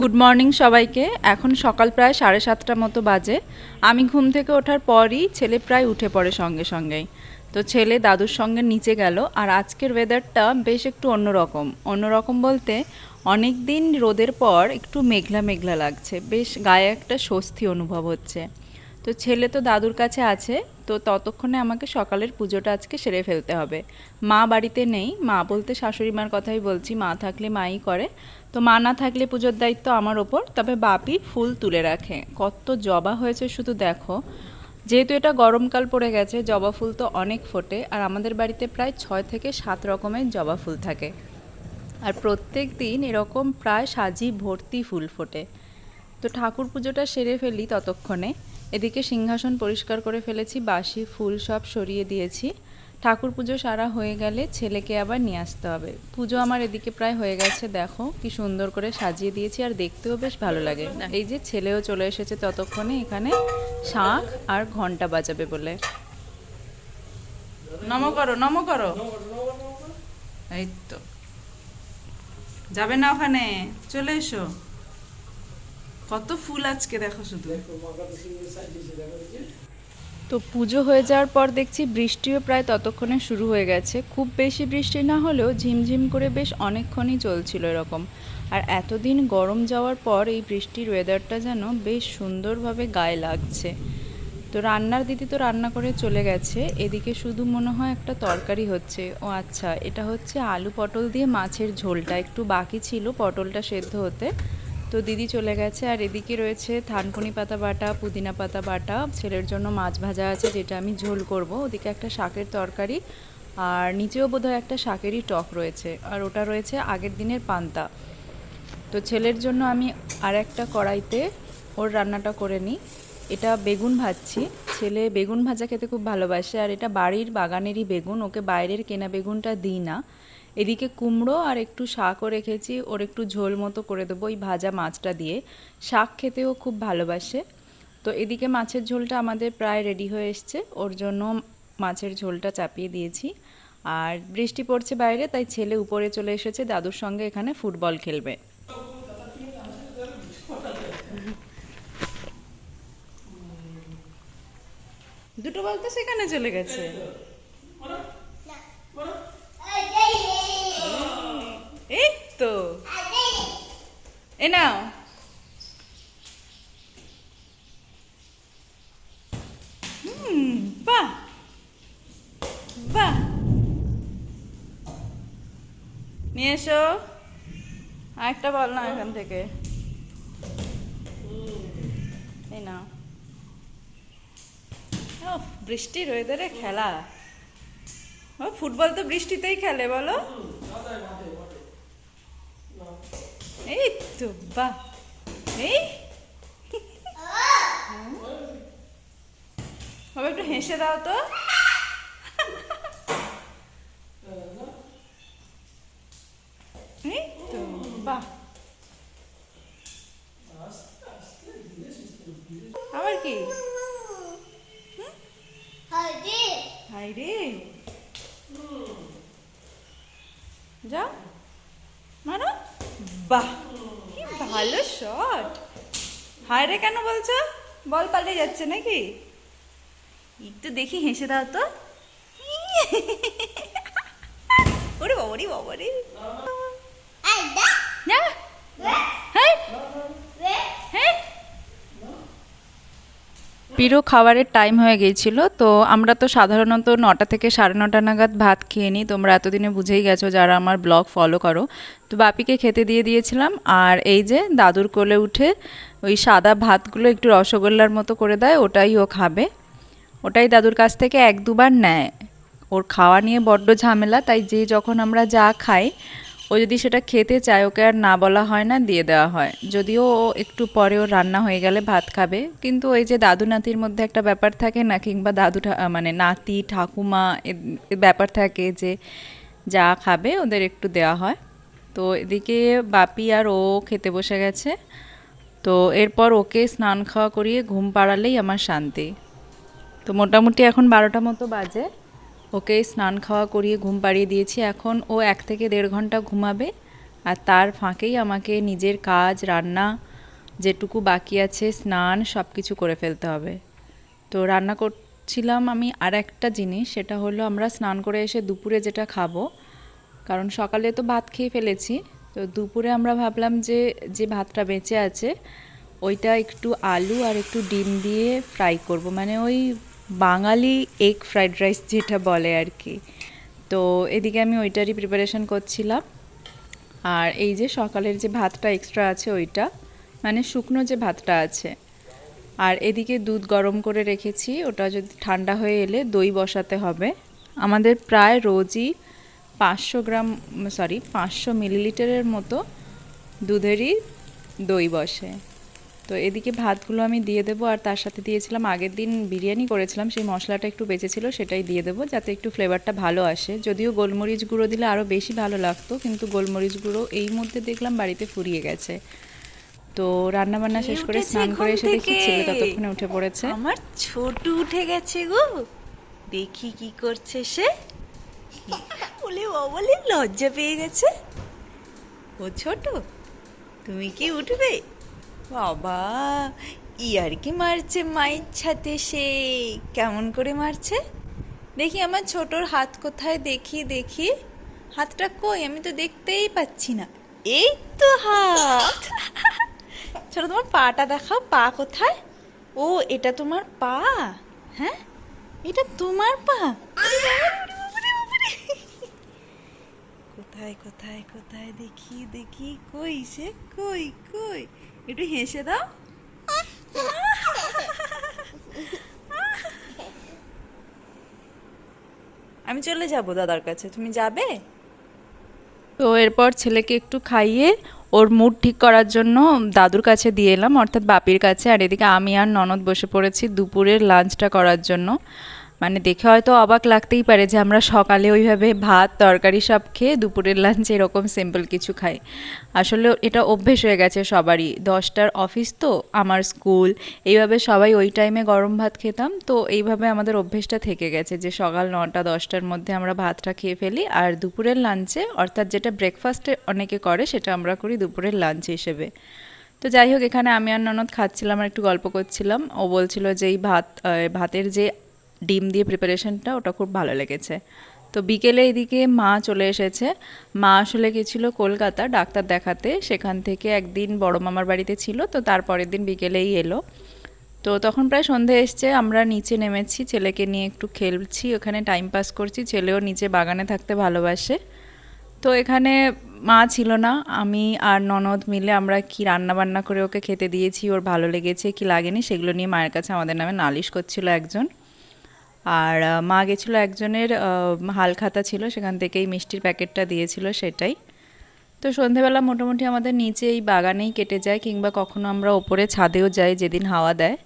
Good morning সবাইকে। এখন সকাল প্রায় সাড়ে সাতটা মতো বাজে। আমি ঘুম থেকে ওঠার পরই ছেলে প্রায় উঠে পড়ে সঙ্গে সঙ্গেই। তো ছেলে দাদুর সঙ্গে নিচে গেল আর আজকের ওয়েদারটা বেশ একটু অন্যরকম। অন্যরকম বলতে অনেক দিন রোদের পর একটু মেঘলা মেঘলা লাগছে। বেশ গায়ে একটা স্বস্তি অনুভব হচ্ছে। তো ছেলে তো দাদুর কাছে আছে, তো ততক্ষণে আমাকে সকালের পুজোটা আজকে সেরে ফেলতে হবে। মা বাড়িতে নেই, মা বলতে শাশুড়ি মার কথাই বলছি, মা থাকলে মাই করে। তো মা না থাকলে পুজোর দায়িত্ব আমার ওপর, তবে বাপি ফুল তুলে রাখে। কত জবা হয়েছে শুধু দেখো। যেহেতু এটা গরমকাল পড়ে গেছে, জবা ফুল তো অনেক ফোটে, আর আমাদের বাড়িতে প্রায় ছয় থেকে সাত রকমের জবা ফুল থাকে। আর প্রত্যেক দিন এরকম প্রায় সাজি ভর্তি ফুল ফোটে। তো ঠাকুর পুজোটা সেরে ফেলি ততক্ষণে। এদিকে সিংহাসন পরিষ্কার করে ফেলেছি বাসি ফুল সব সরিয়ে দিয়েছি। ঠাকুর পুজো সারা হয়ে গেলে ছেলেকে আবার নিয়ে আসতে হবে। পুজো আমার এদিকে প্রায় হয়ে গেছে, দেখো কি সুন্দর করে সাজিয়ে দিয়েছি আর দেখতেও বেশ ভালো লাগে। এই যে ছেলেও চলে এসেছে ততক্ষণে এখানে শাঁখ আর ঘণ্টা বাজাবে বলে। নম করো নম করো। এই তো। যাবে না ওখানে, চলে এসো। কত ফুল আজকে দেখো শুধু। তো পুজো হয়ে যাওয়ার পর দেখছি বৃষ্টিও প্রায় ততক্ষণে শুরু হয়ে গেছে। খুব বেশি বৃষ্টি না হলেও ঝিমঝিম করে বেশ অনেকক্ষণই চলছিল এরকম। আর এতদিন গরম যাওয়ার পর এই বৃষ্টির ওয়েদারটা যেন বেশ সুন্দরভাবে গায়ে লাগছে। তো রান্নার দিদি তো রান্না করে চলে গেছে। এদিকে শুধু মনে হয় একটা তরকারি হচ্ছে। ও আচ্ছা এটা হচ্ছে আলু পটল দিয়ে মাছের ঝোলটা। একটু বাকি ছিল পটলটা সেদ্ধ হতে। তো দিদি চলে গেছে, আর এদিকে রয়েছে থানকুনি পাতা বাটা, পুদিনা পাতা বাটা। ছেলের জন্য মাছ ভাজা আছে, যেটা আমি ঝোল করব। ওদিকে একটা শাকের তরকারি, আর নিচেও বোধহয় একটা শাকেরই টক রয়েছে, আর ওটা রয়েছে আগের দিনের পান্তা। তো ছেলের জন্য আমি আর একটা কড়াইতে ওর রান্নাটা করে নিই। এটা বেগুন ভাজছি। ছেলে বেগুন ভাজা খেতে খুব ভালোবাসে, আর এটা বাড়ির বাগানেরই বেগুন, ওকে বাইরের কেনা বেগুনটা দিই না। এদিকে কুমড়ো আর একটু শাকও রেখেছি, ওর একটু ঝোল মতো করে দেবো ওই ভাজা মাছটা দিয়ে। শাক খেতেও খুব ভালোবাসে। তো এদিকে মাছের ঝোলটা আমাদের প্রায় রেডি হয়ে এসছে, ওর জন্য মাছের ঝোলটা চাপিয়ে দিয়েছি। আর বৃষ্টি পড়ছে বাইরে, তাই ছেলে উপরে চলে এসেছে, দাদুর সঙ্গে এখানে ফুটবল খেলবে। দুটো বল তো সেখানে চলে গেছে এই তো? এ নাও। বাহ। বাহ। নিয়ে এসো। আরেকটা বল না এখান থেকে। এই নাও। বৃষ্টির ওয়েদারে খেলা। ফুটবল তো বৃষ্টিতেই খেলে, বলো? এই তো বাহ এই বাবা একটু হেসে দাও তো। এই তো বাহ আবার কি? হাই রে যাও। বাহ কি ভালো শট হায় রে কেন বলছো? বল পালিয়ে যাচ্ছে নাকি? একটু দেখি হেসে দাও তো। ওরে বাবা রে বাবা রে না হ্যাঁ হ্যাঁ পিরো খাবারের টাইম হয়ে গিয়েছিল, তো আমরা তো সাধারণত নটা থেকে সাড়ে নটা নাগাদ ভাত খেয়ে নিই। তোমরা এতদিনে বুঝেই গেছো যারা আমার ব্লগ ফলো করো। তো বাপিকে খেতে দিয়ে দিয়েছিলাম, আর এই যে দাদুর কোলে উঠে ওই সাদা ভাতগুলো একটু রসগোল্লার মতো করে দেয়, ওটাই ও খাবে। ওটাই দাদুর কাছ থেকে এক দুবার নেয়। ওর খাওয়া নিয়ে বড্ড ঝামেলা, তাই যে যখন আমরা যা খাই ও যদি সেটা খেতে চায়, ওকে আর না বলা হয় না, দিয়ে দেওয়া হয়। যদিও ও একটু পরে ওর রান্না হয়ে গেলে ভাত খাবে, কিন্তু ওই যে দাদু নাতির মধ্যে একটা ব্যাপার থাকে না, কিংবা দাদু মানে নাতি, ঠাকুমা ব্যাপার থাকে যে যা খাবে ওদের একটু দেওয়া হয়। তো এদিকে বাপি আর ও খেতে বসে গেছে। তো এরপর ওকে স্নান খাওয়া করিয়ে ঘুম পাড়ালেই আমার শান্তি। তো মোটামুটি এখন বারোটা মতো বাজে। ওকে স্নান খাওয়া করিয়ে ঘুম পাড়িয়ে দিয়েছি। এখন ও এক থেকে দেড় ঘণ্টা ঘুমাবে আর তার ফাঁকেই আমাকে নিজের কাজ, রান্না যেটুকু বাকি আছে, স্নান সব কিছু করে ফেলতে হবে। তো রান্না করছিলাম আমি আর একটা জিনিস, সেটা হলো আমরা স্নান করে এসে দুপুরে যেটা খাব, কারণ সকালে তো ভাত খেয়ে ফেলেছি। তো দুপুরে আমরা ভাবলাম যে যে ভাতটা বেঁচে আছে, ওইটা একটু আলু আর একটু ডিম দিয়ে ফ্রাই করব। মানে ওই বাঙালি এগ ফ্রাইড রাইস যেটা বলে আর কি। তো এদিকে আমি ওইটারই প্রিপারেশন করছিলাম। আর এই যে সকালের যে ভাতটা এক্সট্রা আছে ওইটা মানে শুকনো যে ভাতটা আছে। আর এদিকে দুধ গরম করে রেখেছি, ওটা যদি ঠান্ডা হয়ে এলে দই বসাতে হবে। আমাদের প্রায় রোজই পাঁচশো গ্রাম সরি পাঁচশো মিলিলিটারের মতো দুধেরই দই বসে। তো এদিকে ভাতগুলো আমি দিয়ে দেবো আর তার সাথে দিয়েছিলাম আগের দিন বিরিয়ানি করেছিলাম সেই মশলাটা একটু বেঁচেছিল সেটাই দিয়ে দেবো যাতে একটু ফ্লেভারটা ভালো আসে। যদিও গোলমরিচ গুঁড়ো দিলে আরও বেশি ভালো লাগতো কিন্তু গোলমরিচ গুঁড়ো এই মধ্যে দেখলাম বাড়িতে ফুরিয়ে গেছে। তো রান্না বান্না শেষ করে স্নান করে এসে দেখি ছেলে ততক্ষণে উঠে পড়েছে। আমার ছোট উঠে গেছে গো। দেখি কি করছে সে। বলে ও বলে লজ্জা পেয়ে গেছে। ও ছোট তুমি কি উঠবে? বাবা, ইয়ার কি মারছে মায়ের ছাতে সে? কেমন করে মারছে? দেখি আমার ছোটর হাত কোথায়? দেখি দেখি। হাতটা কই? আমি তো দেখতেই পাচ্ছি না। এই তো হাত। ছোট, তোমার পাটা দেখাও। পা কোথায়? ও, এটা তোমার পা। হ্যাঁ? এটা তোমার পা। কোথায় কোথায়, দেখি দেখি, কই সে? কই কই? একটু হেসে দাও। আমি চলে যাব দাদার কাছে। তুমি যাবে? তো এরপর ছেলেকে একটু খাইয়ে ওর মুড ঠিক করার জন্য দাদুর কাছে দিয়ে এলাম, অর্থাৎ বাপির কাছে। আর এদিকে আমি আর ননদ বসে পড়েছি দুপুরের লাঞ্চটা করার জন্য। মানে দেখে হয়তো অবাক লাগতেই পারে যে আমরা সকালে ওইভাবে ভাত, তরকারি সব খেয়ে দুপুরের লাঞ্চে এরকম সিম্পল কিছু খাই। আসলে এটা অভ্যেস হয়ে গেছে সবারই। দশটার অফিস তো, আমার স্কুল এইভাবে সবাই ওই টাইমে গরম ভাত খেতাম। তো এইভাবে আমাদের অভ্যেসটা থেকে গেছে যে সকাল নটা, দশটার মধ্যে আমরা ভাতটা খেয়ে ফেলি আর দুপুরের লাঞ্চে অর্থাৎ যেটা ব্রেকফাস্টে অনেকে করে সেটা আমরা করি দুপুরের লাঞ্চ হিসেবে। তো যাই হোক, এখানে আমি আর ননদ খাচ্ছিলাম আর একটু গল্প করছিলাম। ও বলছিল যে এই ভাত ভাতের যে ডিম দিয়ে প্রিপারেশনটা ওটা খুব ভালো লেগেছে। তো বিকেলে এদিকে মা চলে এসেছে। মা আসলে গেছিল কলকাতা ডাক্তার দেখাতে। সেখান থেকে একদিন বড় মামার বাড়িতে ছিল, তো তারপরের দিন বিকেলেই এলো। তো তখন প্রায় সন্ধে এসছে, আমরা নিচে নেমেছি, ছেলেকে নিয়ে একটু খেলছি, ওখানে টাইম পাস করছি, ছেলেও নিচে বাগানে থাকতে ভালোবাসে। তো এখানে মা ছিল না, আমি আর ননদ মিলে আমরা কি রান্না বান্না করে ওকে খেতে দিয়েছি, ওর ভালো লেগেছে, কি লাগেনি, সেগুলো নিয়ে মায়ের কাছে আমাদের নামে নালিশ করছিল একজন। আর মা গেছিল একজনের আহ, হালখাতা ছিল সেখান থেকেই মিষ্টির প্যাকেটটা দিয়েছিল সেটাই। তো সন্ধেবেলা মোটামুটি আমাদের নিচে এই বাগানেই কেটে যায় কিংবা কখনো আমরা ওপরে ছাদেও যাই যেদিন হাওয়া দেয়।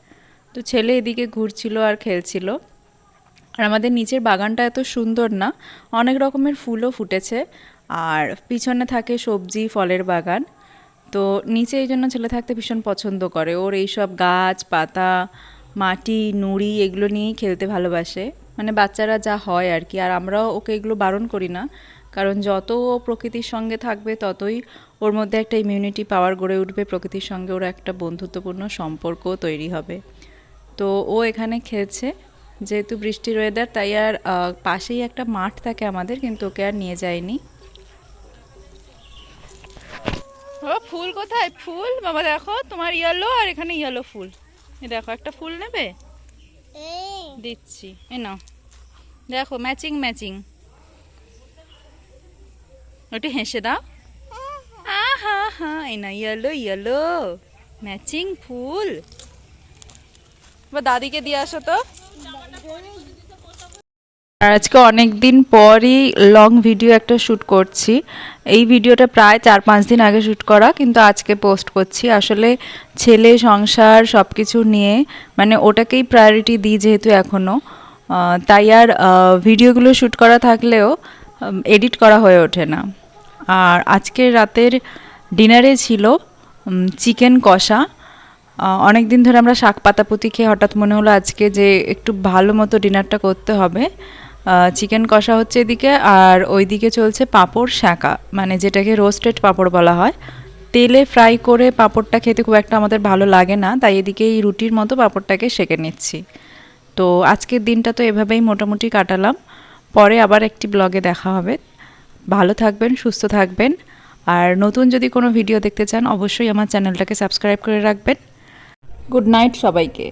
তো ছেলে এদিকে ঘুরছিল আর খেলছিল। আর আমাদের নিচের বাগানটা এত সুন্দর না অনেক রকমের ফুলও ফুটেছে। আর পিছনে থাকে সবজি ফলের বাগান। তো নিচে এই জন্য ছেলে থাকতে ভীষণ পছন্দ করে। ওর এইসব গাছ পাতা মাটি, নুড়ি এগুলো নিয়েই খেলতে ভালোবাসে। মানে বাচ্চারা যা হয় আর কি। আর আমরাও ওকে এগুলো বারণ করি না। কারণ যত ও প্রকৃতির সঙ্গে থাকবে, ততই ওর মধ্যে একটা ইমিউনিটি পাওয়ার গড়ে উঠবে। প্রকৃতির সঙ্গে ওর একটা বন্ধুত্বপূর্ণ সম্পর্ক তৈরি হবে। তো ও এখানে খেলছে। যেহেতু বৃষ্টির ওয়েদার তাই আর পাশেই একটা মাঠ থাকে আমাদের, কিন্তু ওকে আর নিয়ে যায়নি। ও, ফুল কোথায়? ফুল? বাবা দেখো, তোমার ইয়েলো আর এখানে ইয়েলো ফুল। দেখো একটা ফুল নেবে? দিচ্ছি। এ নাও। দেখো ম্যাচিং ম্যাচিং ওটি হেসে দাও। আহা। হা এই না ইয়েলো ইয়েলো ম্যাচিং ফুল। বা দাদিকে দিয়ে আসো তো। আর আজকে অনেক দিন পরই লং ভিডিও একটা শ্যুট করছি। এই ভিডিওটা প্রায় চার পাঁচ দিন আগে শ্যুট করা, কিন্তু আজকে পোস্ট করছি। আসলে ছেলে, সংসার সব কিছু নিয়ে মানে ওটাকেই প্রায়োরিটি দিই যেহেতু এখনও তাই আর ভিডিওগুলো শ্যুট করা থাকলেও এডিট করা হয়ে ওঠে না। আর আজকের রাতের ডিনারে ছিল চিকেন কষা। অনেক দিন ধরে আমরা শাক পাতাপুতি খেয়ে হঠাৎ মনে হলো আজকে যে একটু ভালো মতো ডিনারটা করতে হবে। চিকেন কষা হচ্ছে এদিকে, আর ওইদিকে চলছে পাঁপড় শাঁকা মানে যেটাকে রোস্টেড পাঁপড় বলা হয়। তেলে ফ্রাই করে পাঁপড়টা খেতে খুব একটা আমাদের ভালো লাগে না, তাই এদিকে এই রুটির মতো পাঁপড়টাকে সেঁকে নিচ্ছি। তো আজকের দিনটা তো এভাবেই মোটামুটি কাটালাম। পরে আবার একটি ব্লগে দেখা হবে। ভালো থাকবেন, সুস্থ থাকবেন। আর নতুন যদি কোনো ভিডিও দেখতে চান, অবশ্যই আমার চ্যানেলটাকে সাবস্ক্রাইব করে রাখবেন। গুড নাইট সবাইকে।